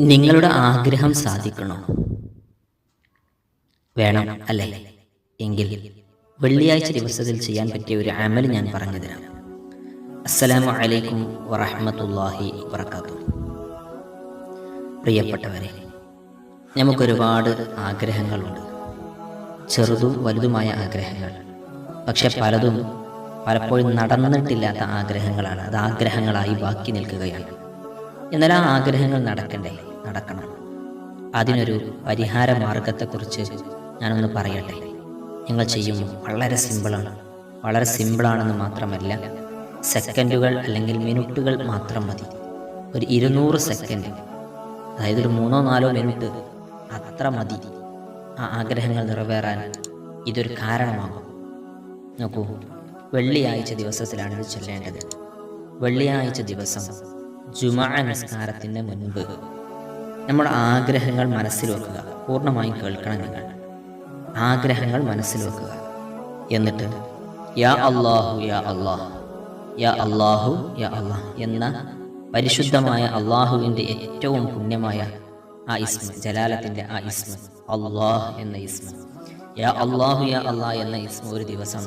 നിങ്ങളുടെ ആഗ്രഹം സാധിക്കണോ? വേണം അല്ലേ? എങ്കിൽ വെള്ളിയാഴ്ച ദിവസത്തിൽ ചെയ്യാൻ പറ്റിയ ഒരു അമൽ ഞാൻ പറഞ്ഞു തരാം അസ്സലാമു അലൈക്കും വറഹ്മത്തുള്ളാഹി വറക്കാത്തു പ്രിയപ്പെട്ടവരെ നമുക്കൊരുപാട് ആഗ്രഹങ്ങളുണ്ട്. ചെറുതും വലുതുമായ ആഗ്രഹങ്ങൾ. പക്ഷെ പലതും പലപ്പോഴും നടന്നിട്ടില്ലാത്ത ആഗ്രഹങ്ങളാണ്. അത് ആഗ്രഹങ്ങളായി ബാക്കി നിൽക്കുകയാണ്. എന്നാൽ ആ ആഗ്രഹങ്ങൾ നടക്കണ്ടേ? നടക്കണം. അതിനൊരു പരിഹാര മാർഗത്തെക്കുറിച്ച് ഞാനൊന്ന് പറയട്ടെ? നിങ്ങൾ ചെയ്യും വളരെ സിമ്പിളാണ്. വളരെ സിമ്പിളാണെന്ന് മാത്രമല്ല സെക്കൻഡുകൾ അല്ലെങ്കിൽ മിനിറ്റുകൾ മാത്രം മതി. ഒരു ഇരുന്നൂറ് സെക്കൻഡ് അതായത് ഒരു മൂന്നോ നാലോ മിനിറ്റ് അത്ര മതി. ആ ആഗ്രഹങ്ങൾ നിറവേറാൻ ഇതൊരു കാരണമാകും. നോക്കൂ വെള്ളിയാഴ്ച ദിവസത്തിലാണ് ഇത് ചൊല്ലേണ്ടത്. വെള്ളിയാഴ്ച ദിവസം ജുമാ നമസ്കാരത്തിന് മുൻപ് നമ്മുടെ ആഗ്രഹങ്ങൾ മനസ്സിൽ വെക്കുക പൂർണമായും കേൾക്കണം നിങ്ങൾ. ആഗ്രഹങ്ങൾ മനസ്സിൽ വെക്കുക എന്നിട്ട് യാ അള്ളാഹു യാ അള്ളാഹ് യാ അള്ളാഹു യാ അള്ളാഹ് എന്ന പരിശുദ്ധമായ അള്ളാഹുവിന്റെ ഏറ്റവും പുണ്യമായ ആ ഇസ്മ ജലാലത്തിന്റെ ആ ഇസ്മ അള്ളാഹ് എന്ന ഇസ്മ. യാ അള്ളാഹു യാ അള്ളാഹ് എന്ന ഇസ്മ ഒരു ദിവസം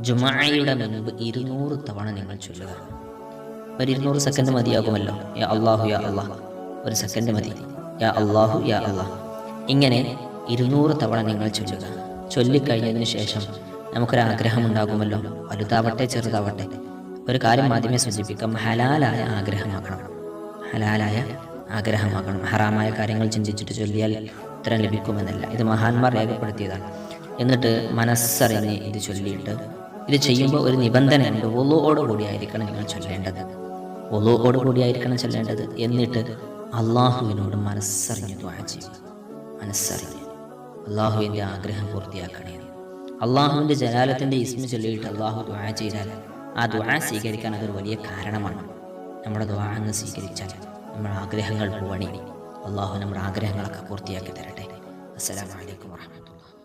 ജുമായയുടെ മുൻപ് ഇരുന്നൂറ് തവണ നിങ്ങൾ ചൊല്ലുക. ഒരു ഇരുന്നൂറ് സെക്കൻഡ് മതിയാകുമല്ലോ. യാ അള്ളാഹു യാ അള്ളാഹ്. ഒരു സെക്കൻഡ് മതി. യാ അള്ളാഹു യാ അള്ളാഹ്. ഇങ്ങനെ ഇരുന്നൂറ് തവണ നിങ്ങൾ ചൊല്ലുക. ചൊല്ലിക്കഴിഞ്ഞതിന് ശേഷം നമുക്കൊരു ആഗ്രഹം ഉണ്ടാകുമല്ലോ വലുതാവട്ടെ ചെറുതാവട്ടെ. ഒരു കാര്യം ആദ്യമേ സൂചിപ്പിക്കാം. ഹലാലായ ആഗ്രഹമാകണം. ഹലാലായ ആഗ്രഹമാകണം. ഹറാമായ കാര്യങ്ങൾ ചിന്തിച്ചിട്ട് ചൊല്ലിയാൽ ഉത്തരം ലഭിക്കുമെന്നല്ല. ഇത് മഹാന്മാർ രേഖപ്പെടുത്തിയതാണ്. എന്നിട്ട് മനസ്സറിഞ്ഞ് ഇത് ചൊല്ലിയിട്ട് ഇത് ചെയ്യുമ്പോൾ ഒരു നിബന്ധനയുണ്ട് ഒലോട് കൂടിയായിരിക്കണം നിങ്ങൾ ചൊല്ലേണ്ടത്. ഒലോട് കൂടിയായിരിക്കണം ചെല്ലേണ്ടത്. എന്നിട്ട് അള്ളാഹുവിനോട് മനസ്സറിഞ്ഞ് ദ്വാ ചെയ്യുക മനസ്സറിഞ്ഞ്. അള്ളാഹുവിന്റെ ആഗ്രഹം പൂർത്തിയാക്കണേ. അള്ളാഹുവിന്റെ ജലാലത്തിന്റെ ഇസ്മ ചൊല്ലിയിട്ട് അള്ളാഹു ദ്വാ ചെയ്താൽ ആ ദ്വാ സ്വീകരിക്കാൻ അതൊരു വലിയ കാരണമാണ്. നമ്മുടെ ദ്വാ അങ്ങ് സ്വീകരിച്ചാൽ നമ്മുടെ ആഗ്രഹങ്ങൾ പോവണി. അള്ളാഹു നമ്മുടെ ആഗ്രഹങ്ങളൊക്കെ പൂർത്തിയാക്കി തരട്ടെ. അസ്സലാമലൈക്കും വാഹമത്തുള്ള